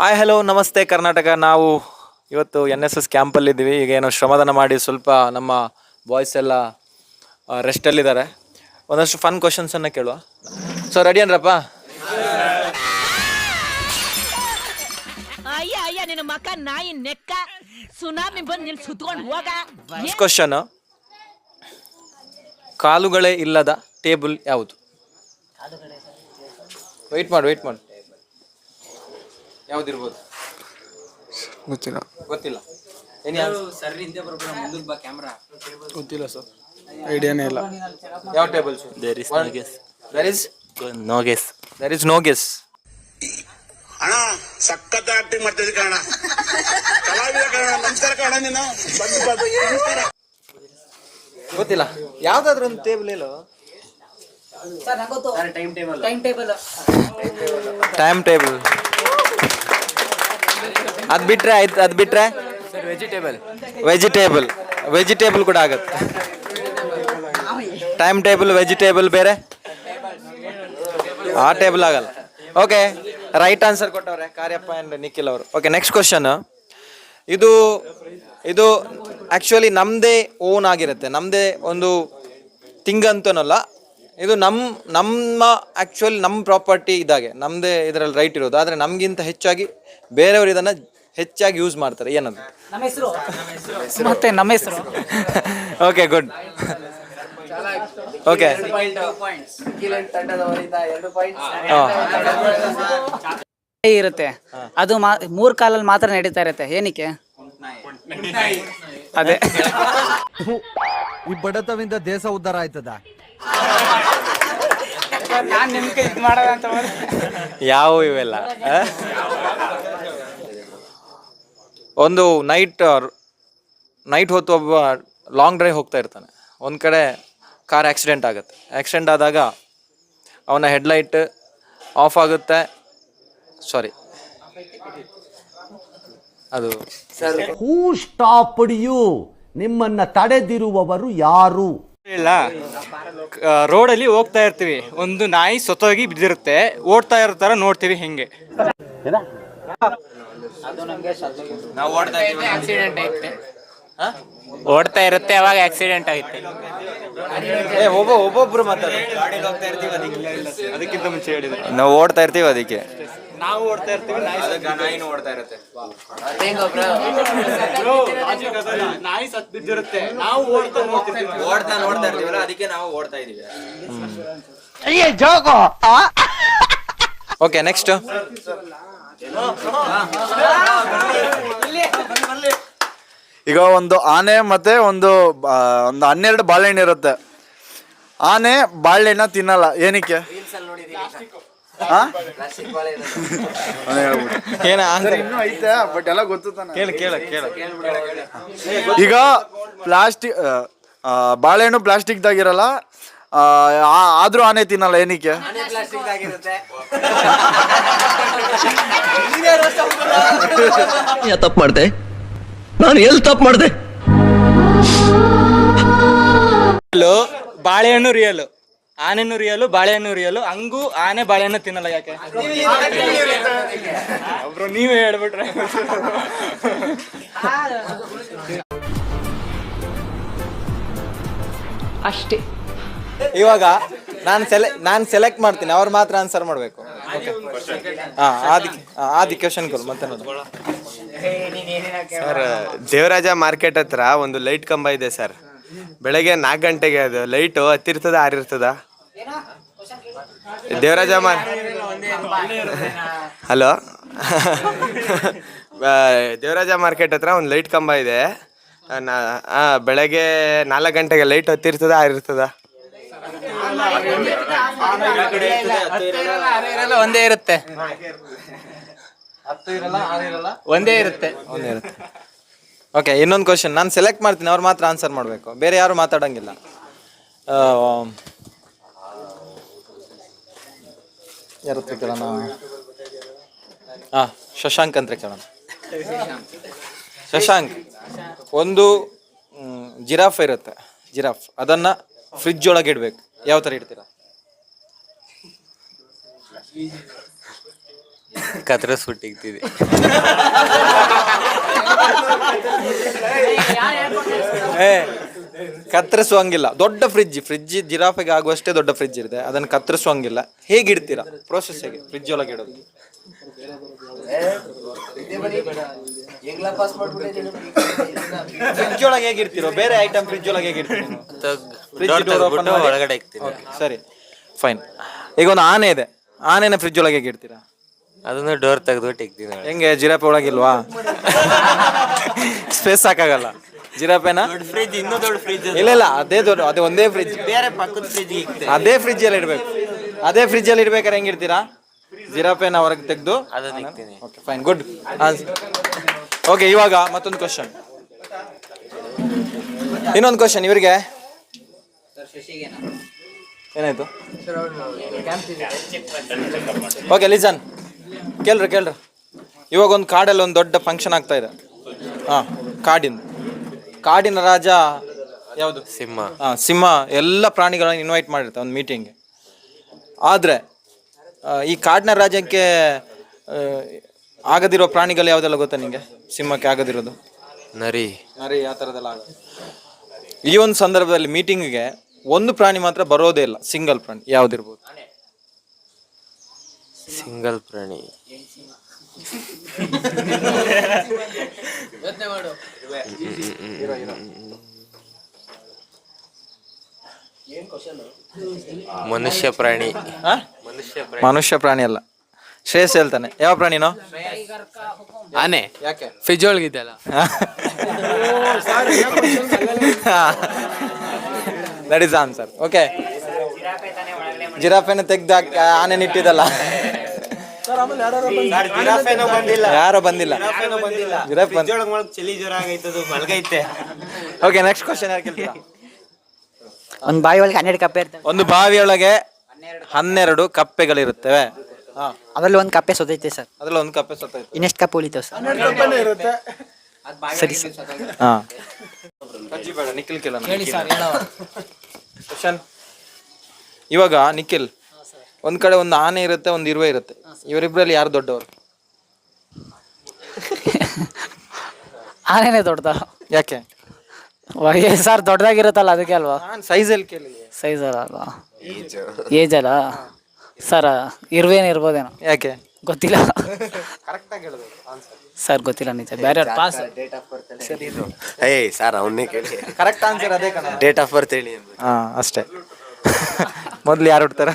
Hi hello ನಮಸ್ತೆ ಕರ್ನಾಟಕ. ನಾವು ಇವತ್ತು ಎನ್ ಎಸ್ ಎಸ್ ಕ್ಯಾಂಪಲ್ಲಿದ್ದೀವಿ ಈಗ ಏನೋ ಶ್ರಮದಾನ ಮಾಡಿ ಸ್ವಲ್ಪ ನಮ್ಮ ಬಾಯ್ಸ್ ಎಲ್ಲ ರೆಸ್ಟಲ್ಲಿದ್ದಾರೆ ಒಂದಷ್ಟು ಫನ್ ಕ್ವಶನ್ಸನ್ನು ಕೇಳುವ. ಸೊ ರೆಡಿ ಅನ್ರಪ್ಪ ಅಯ್ಯ ಅಯ್ಯ ನಿನ್ನ ಮಕ್ಕ ನಾಯಿ ನೆಕ್ಕ. ಸುನಾಮಿ ಬಂದು ನಿಲ್ ಸುತ್ಕೊಂಡು ಹೋಗ. ಕ್ವಶನ್ ಕಾಲುಗಳೇ ಇಲ್ಲದ ಟೇಬಲ್ ಯಾವುದು? ವೆಯ್ಟ್ ಮಾಡು ವೆಯ್ಟ್ ಮಾಡಿ. ಯಾವ್ದಿರ್ಬೋದು? ಗೊತ್ತಿಲ್ಲ. ಗೊತ್ತಿಲ್ಲ. ಏನಿ ಗೊತ್ತಿಲ್ಲ ಸರ್ ಐಡಿಯಾನೇ ಇಲ್ಲ. ಯಾವ tables there is no guess there is no guess there is no guess ಅಣ್ಣ ಸಖತ್ ಆಕ್ಟಿಂಗ್ ಮಾಡ್ತಿದ್ದೆ ಕಣ ಕಲಾವಿದ ಕಣ ನಮಸ್ಕಾರ ಕಣ ನೀನು. ಬಂದು ಬಂದು ನಮಸ್ಕಾರ. ಗೊತ್ತಿಲ್ಲ. ಯಾವ್ದಾದ್ರು ಒಂದು table time table time table ಅದ್ ಬಿಟ್ರೆ ಆಯ್ತು ಅದು ಬಿಟ್ರೆ? ವೆಜಿಟೇಬಲ್ ವೆಜಿಟೇಬಲ್ ವೆಜಿಟೇಬಲ್ ಕೂಡ ಆಗತ್ತೆ. ಟೈಮ್ ಟೇಬಲ್ ವೆಜಿಟೇಬಲ್ ಬೇರೆ? ಆ ಟೇಬಲ್ ಆಗಲ್ಲ. ಓಕೆ ರೈಟ್ ಆನ್ಸರ್ ಕೊಟ್ಟವ್ರೆ ಕಾರ್ಯಪ್ಪ ಅಂಡ್ ನಿಖಿಲ್ ಅವರು. ಓಕೆ ನೆಕ್ಸ್ಟ್ ಕ್ವಶನ್ ಇದು ಇದು ಆ್ಯಕ್ಚುಲಿ ನಮ್ಮದೇ ಓನ್ ಆಗಿರುತ್ತೆ. ನಮ್ಮದೇ ಒಂದು ತಿಂಗ್ ಅಂತನಲ್ಲ ಇದು ನಮ್ಮ ನಮ್ಮ ಆ್ಯಕ್ಚುಲಿ ನಮ್ಮ ಪ್ರಾಪರ್ಟಿ ಇದ್ದಾಗೆ ನಮ್ಮದೇ ಇದರಲ್ಲಿ ರೈಟ್ ಇರೋದು. ಆದರೆ ನಮಗಿಂತ ಹೆಚ್ಚಾಗಿ ಬೇರೆಯವರು ಇದನ್ನು ಹೆಚ್ಚಾಗಿ ಯೂಸ್ ಮಾಡ್ತಾರೆ. ಏನದು ಮತ್ತೆ ನಮ್ಮ ಹೆಸರು. ಓಕೆ ಗುಡ್ ಓಕೆ ಇರುತ್ತೆ. ಅದು ಮಾ ಮೂರ್ ಕಾಲಲ್ಲಿ ಮಾತ್ರ ನಡೀತಾ ಇರುತ್ತೆ. ಏನಕ್ಕೆ? ಅದೇ. ಈ ಬಡತವಿಂದ ದೇಶ ಉದ್ಧಾರ ಆಯ್ತದ? ನಾನ್ ನಿಮ್ಗೆ ಇದು ಮಾಡೋದ ಅಂತ ಬಂದೆ. ಯಾವ ಇವೆಲ್ಲ ಆ? ಒಂದು ನೈಟ್ ನೈಟ್ ಹೊತ್ತು ಒಬ್ಬ ಲಾಂಗ್ ಡ್ರೈವ್ ಹೋಗ್ತಾ ಇರ್ತಾನೆ. ಒಂದು ಕಡೆ ಕಾರ್ ಆಕ್ಸಿಡೆಂಟ್ ಆಗುತ್ತೆ. ಆಕ್ಸಿಡೆಂಟ್ ಆದಾಗ ಅವನ ಹೆಡ್ಲೈಟ್ ಆಫ್ ಆಗುತ್ತೆ. ಸಾರಿ ಅದು ಹೂ ಸ್ಟಾಪ್ ಯು ನಿಮ್ಮನ್ನ ತಡೆದಿರುವವರು ಯಾರು? ಇಲ್ಲ. ರೋಡಲ್ಲಿ ಹೋಗ್ತಾ ಇರ್ತೀವಿ. ಒಂದು ನಾಯಿ ಸೊತ್ತೋಗಿ ಬಿದ್ದಿರುತ್ತೆ. ಓಡ್ತಾ ಇರ್ತಾರ ನೋಡ್ತೀವಿ ಹಿಂಗೆ. ಓಡ್ತಾ ಇರುತ್ತೆ ಅವಾಗ ಆಕ್ಸಿಡೆಂಟ್ ಆಗುತ್ತೆ. ಏ ಒಬ್ಬ ಒಬ್ಬೊಬ್ರು ಮಾತಾಡ. ಅದಕ್ಕಿಂತ ಮುಂಚೆ ಹೇಳಿದ್ರು ನಾವು ಓಡ್ತಾ ಇರ್ತೀವಿ ಅದಕ್ಕೆ. ನಾವು ಓಡ್ತಾ ಇರ್ತೀವಿ ನಾಯಿ ಓಡ್ತಾ ಇರುತ್ತೆ. ನಾಯಿ ಸತ್ ಬಿದ್ದಿರುತ್ತೆ. ನಾವು ಓಡ್ತಾ ನೋಡ್ತಿರ್ತೀವಿ. ಓಡ್ತಾ ನೋಡ್ತಾ ಇರ್ತೀವಲ್ಲ ಅದಕ್ಕೆ ನಾವು ಓಡ್ತಾ ಇದೀವಿ ಓಕೆ ನೆಕ್ಸ್ಟ್ ಈಗ ಒಂದು ಆನೆ ಮತ್ತೆ ಒಂದು ಒಂದು ಹನ್ನೆರಡು ಬಾಳೆಹಣ್ಣು ಇರುತ್ತೆ. ಆನೆ ಬಾಳೆಹಣ್ಣ ತಿನ್ನಲ್ಲ. ಏನಕ್ಕೆ? ಆ? ಅವ್ನೇ ಹೇಳ್ಬಿಡು. ಏನ ಸರ್, ಇನ್ನೂ ಐತೆ ಬಟ್ ಎಲ್ಲ ಗೊತ್ತು ತಾನೆ. ಕೇಳ ಕೇಳ ಕೇಳ. ಈಗ ಪ್ಲಾಸ್ಟಿಕ್ ಬಾಳೆಹಣ್ಣು ಪ್ಲಾಸ್ಟಿಕ್ದಾಗಿರಲ್ಲ. ಆದ್ರೂ ಆನೆ ತಿನ್ನಲ್ಲ ಏನಕ್ಕೆ? ತಪ್ಪು ಮಾಡಿದೆ? ನಾನು ಎಲ್ಲಿ ತಪ್ಪು ಮಾಡಿದೆ? ಬಾಳೆಹಣ್ಣು ರಿಯಲ್ ಆನೆನು ರಿಯಲು ಬಾಳೆಹಣ್ಣು ರಿಯಲು ಹಂಗೂ ಆನೆ ಬಾಳೆಹಣ್ಣು ತಿನ್ನಲ್ಲ ಯಾಕೆ? ಒಬ್ರು ನೀವೇ ಹೇಳ್ಬಿಟ್ರೆ. ಅಷ್ಟೇ. ಇವಾಗ ನಾನು ಸೆಲೆ ನಾನು ಸೆಲೆಕ್ಟ್ ಮಾಡ್ತೀನಿ, ಅವ್ರು ಮಾತ್ರ ಆನ್ಸರ್ ಮಾಡಬೇಕು. ಹಾ, ಆದಿ ಕ್ವಶನ್ ಕೊಡು ಮತ್ತೆ ಸರ್, ದೇವರಾಜ ಮಾರ್ಕೆಟ್ ಹತ್ರ ಒಂದು ಲೈಟ್ ಕಂಬ ಇದೆ ಸರ್. ಬೆಳಗ್ಗೆ ನಾಲ್ಕು ಗಂಟೆಗೆ ಅದು ಲೈಟು ಹತ್ತಿರ್ತದ, ಆರಿರ್ತದ? ದೇವರಾಜ ಮಾರ್, ಹಲೋ? ದೇವರಾಜ ಮಾರ್ಕೆಟ್ ಹತ್ರ ಒಂದು ಲೈಟ್ ಕಂಬ ಇದೆ. ನಾ ಬೆಳಗ್ಗೆ ನಾಲ್ಕು ಗಂಟೆಗೆ ಲೈಟ್ ಹತ್ತಿರ್ತದ, ಆರಿರ್ತದ? ಒಂದೇ ಇರುತ್ತೆ. ಒಂದೇ ಇರುತ್ತೆ. ಒಂದೇ ಇರುತ್ತೆ ಓಕೆ ಇನ್ನೊಂದು ಕ್ವಶನ್ ನಾನು ಸೆಲೆಕ್ಟ್ ಮಾಡ್ತೀನಿ, ಅವ್ರು ಮಾತ್ರ ಆನ್ಸರ್ ಮಾಡಬೇಕು. ಬೇರೆ ಯಾರು ಮಾತಾಡಂಗಿಲ್ಲ. ಕೇಳೋಣ? ಹಾಂ ಶಶಾಂಕ್ ಅಂತ ಕೇಳೋಣ. ಶಶಾಂಕ್. ಒಂದು ಜಿರಾಫ್ ಇರುತ್ತೆ. ಜಿರಾಫ್. ಅದನ್ನು ಫ್ರಿಜ್ ಒಳಗೆ ಇಡ್ಬೇಕು. ಯಾವ ತರ ಇಡ್ತೀರಾ? ಕತ್ರಿಸ್ಬಿಟ್ಟಿಗ್ತಿದ್ದೆ ಏ ಕತ್ತರಿಸುವಂಗಿಲ್ಲ. ದೊಡ್ಡ ಫ್ರಿಜ್ ಫ್ರಿಜ್ ಜಿರಾಫೆಗೆ ಆಗುವಷ್ಟೇ ದೊಡ್ಡ ಫ್ರಿಜ್ ಇರುತ್ತೆ. ಅದನ್ನು ಕತ್ತರಿಸುವಂಗಿಲ್ಲ. ಹೇಗೆ ಇಡ್ತೀರಾ ಪ್ರೋಸೆಸ್ ಹೇಗೆ? ಫ್ರಿಜ್ ಒಳಗೆ ಇಡೋದು. ಫ್ರಿಜ್ ಒಳಗೆ ಹೇಗೆ ಇಡ್ತೀರೋ ಬೇರೆ ಐಟಮ್ ಫ್ರಿಜ್ ಒಳಗೆ ಹೇಗೆ ಇಡ್ತೀರೋ ಸರಿ. ಫೈನ್ ಈಗ ಒಂದು ಆನೆ ಇದೆ. ಆನೆನ ಫ್ರಿಜ್ ಒಳಗೆ ಹೇಗೆ ಇಡ್ತೀರಾ ಅದನ್ನು ಡೋರ್ ತೆಗೆದು ಹೆಂಗೆ? ಜಿರಾಫೆ ಒಳಗಿಲ್ವಾ ಸ್ಪೇಸ್ ಸಾಕಾಗಲ್ಲ. ಜಿರಾಫೆನ ಫ್ರಿಜ್ ಇನ್ನೂ ದೊಡ್ಡ ಫ್ರಿಜ್ ಇಲ್ಲ ಇಲ್ಲ ಅದೇ ದೊಡ್ಡ ಅದೇ ಒಂದೇ ಫ್ರಿಜ್ ಬೇರೆ ಪಕ್ಕದ ಫ್ರಿಜ್ ಅದೇ ಫ್ರಿಜ್ ಅಲ್ಲಿ ಇಡ್ಬೇಕು. ಅದೇ ಫ್ರಿಜ್ ಅಲ್ಲಿ ಇಡ್ಬೇಕಾದ್ರೆ ಹೆಂಗಿರ್ತೀರಾ ಜಿರಾಫೆನ ಹೊರಗೆ ತೆಗೆದು? ಅದನ್ನ ಇಕ್ತೀನಿ ಓಕೆ ಫೈನ್ ಗುಡ್ ಓಕೆ ಇವಾಗ ಮತ್ತೊಂದು ಕ್ವಶನ್ ಇನ್ನೊಂದು ಕ್ವಶನ್ ಇವರಿಗೆ. ಏನಾಯ್ತು? ಓಕೆ ಲಿಸನ್ ಕೇಳ್ರಿ ಕೇಳ್ರಿ. ಇವಾಗ ಒಂದು ಕಾಡಲ್ಲಿ ಒಂದು ದೊಡ್ಡ ಫಂಕ್ಷನ್ ಆಗ್ತಾ ಇದೆ. ಹಾಂ ಕಾಡಿನ ಕಾಡಿನ ರಾಜ ಯಾವುದು? ಸಿಂಹ. ಹಾಂ ಸಿಂಹ ಎಲ್ಲ ಪ್ರಾಣಿಗಳನ್ನ ಇನ್ವೈಟ್ ಮಾಡಿರ್ತಾರೆ ಒಂದು ಮೀಟಿಂಗ್ಗೆ ಆದರೆ ಈ ಕಾಡಿನ ರಾಜ್ಯಕ್ಕೆ ಆಗದಿರೋ ಪ್ರಾಣಿಗಳು ಯಾವುದೆಲ್ಲ ಗೊತ್ತಾ ನಿಮಗೆ ಸಿಂಹಕ್ಕೆ ಆಗದಿರೋದು. ನರಿ. ನರಿ ಆ ಥರದ್ದೆಲ್ಲ ಆಗ ಈ ಒಂದು ಸಂದರ್ಭದಲ್ಲಿ ಮೀಟಿಂಗ್ಗೆ ಒಂದು ಪ್ರಾಣಿ ಮಾತ್ರ ಬರೋದೇ ಇಲ್ಲ ಸಿಂಗಲ್ ಪ್ರಾಣಿ ಯಾವ್ದಿರ್ಬೋದು. ಸಿಂಗಲ್ ಪ್ರಾಣಿ. ಮನುಷ್ಯ ಪ್ರಾಣಿ? ಮನುಷ್ಯ ಪ್ರಾಣಿ. ಮನುಷ್ಯ ಪ್ರಾಣಿ ಅಲ್ಲ. ಶ್ರೇಯಸ್ ಹೇಳ್ತಾನೆ. ಯಾವ ಪ್ರಾಣಿನೋ? ಆನೆ. ಯಾಕೆ? ಫ್ರಿಜ್ ಒಳಗಿದ್ದಲ್ಲ ದಟ್ ಇಸ್ ಆನ್ಸರ್ ಓಕೆ ಜಿರಾಫೆನ ತೆಗ್ದು ಆನೆ ನಿಟ್ಟಿದಲ್ಲ ಯಾರೋ ಬಂದಿಲ್ಲ. ಜಿರಾಫ್ ಬಂದ ಚಳಿ ಜ್ವರ ಆಗೈತದು ಮಲ್ಗೈತೆ. ಓಕೆ ನೆಕ್ಸ್ಟ್ ಕ್ವಶನ್ ಯಾರು ಕೇಳ್ತೀರಾ? ಒಂದ್ ಬಾಯಿ ಒಳಗೆ ಹನ್ನೆರಡು ಕಪ್ಪೆ ಇರ್ತವೆ. ಒಂದು ಬಾವಿಯೊಳಗೆ ಹನ್ನೆರಡು ಕಪ್ಪೆಗಳಿರುತ್ತವೆ. ಹಾ. ಅದ್ರಲ್ಲಿ ಒಂದ್ ಕಪ್ಪೆ ಸೊತೈತೆ ಸರ್. ಅದ್ರಲ್ಲಿ ಒಂದು ಕಪ್ಪೆ ಸೊತೈತೆ. ಇನ್ನೆಷ್ಟು ಕಪ್ಪೆ ಉಳಿತಾವೆ ಸರ್? ಸರಿ ಸರ್. ಹಾ. ಅಜ್ಜಿ ಬೇಡ ನಿಖಿಲ್ ಕೇಳೋಣ ಕ್ವಶನ್ ಇವಾಗ ನಿಖಿಲ್ ಒಂದ್ ಕಡೆ ಒಂದು ಆನೆ ಇರುತ್ತೆ ಒಂದು ಇರುವೆ ಇರುತ್ತೆ. ಇವರಿಬ್ರಲ್ಲಿ ಯಾರು ದೊಡ್ಡವರು? ಆನೆನೇ ದೊಡ್ಡದ ಯಾಕೆ? ಸರ್ ದೊಡ್ಡದಾಗಿರುತ್ತಲ್ಲ ಅದಕ್ಕೆ ಅಲ್ವಾ? ನಾನು ಸೈಜಲ್ಲಿ ಕೇಳಿ ಸೈಜ್ ಅಲ್ವಾ? ಏಜ್ ಅಲ್ಲ? ಸರ್ ಇರುವೇನು ಇರ್ಬೋದೇನೋ? ಯಾಕೆ? ಗೊತ್ತಿಲ್ಲ. ಕರೆಕ್ಟಾಗಿ ಹೇಳ್ಬೇಕು ಆನ್ಸರ್ ಸರ್ ಗೊತ್ತಿಲ್ಲ ನಿಜ. ಬೇರೆ ಪಾಸ್ ಏಯ್ ಸರ್ ಅವನ್ನೇ ಕೇಳಿ. ಕರೆಕ್ಟ್ ಆನ್ಸರ್ ಅದೇ ಕಣ. ಡೇಟ್ ಆಫ್ ಬರ್ತ್ ಹೇಳಿ ಹಾ ಅಷ್ಟೇ. ಮೊದ್ಲು ಯಾರು ಹುಡ್ತಾರ?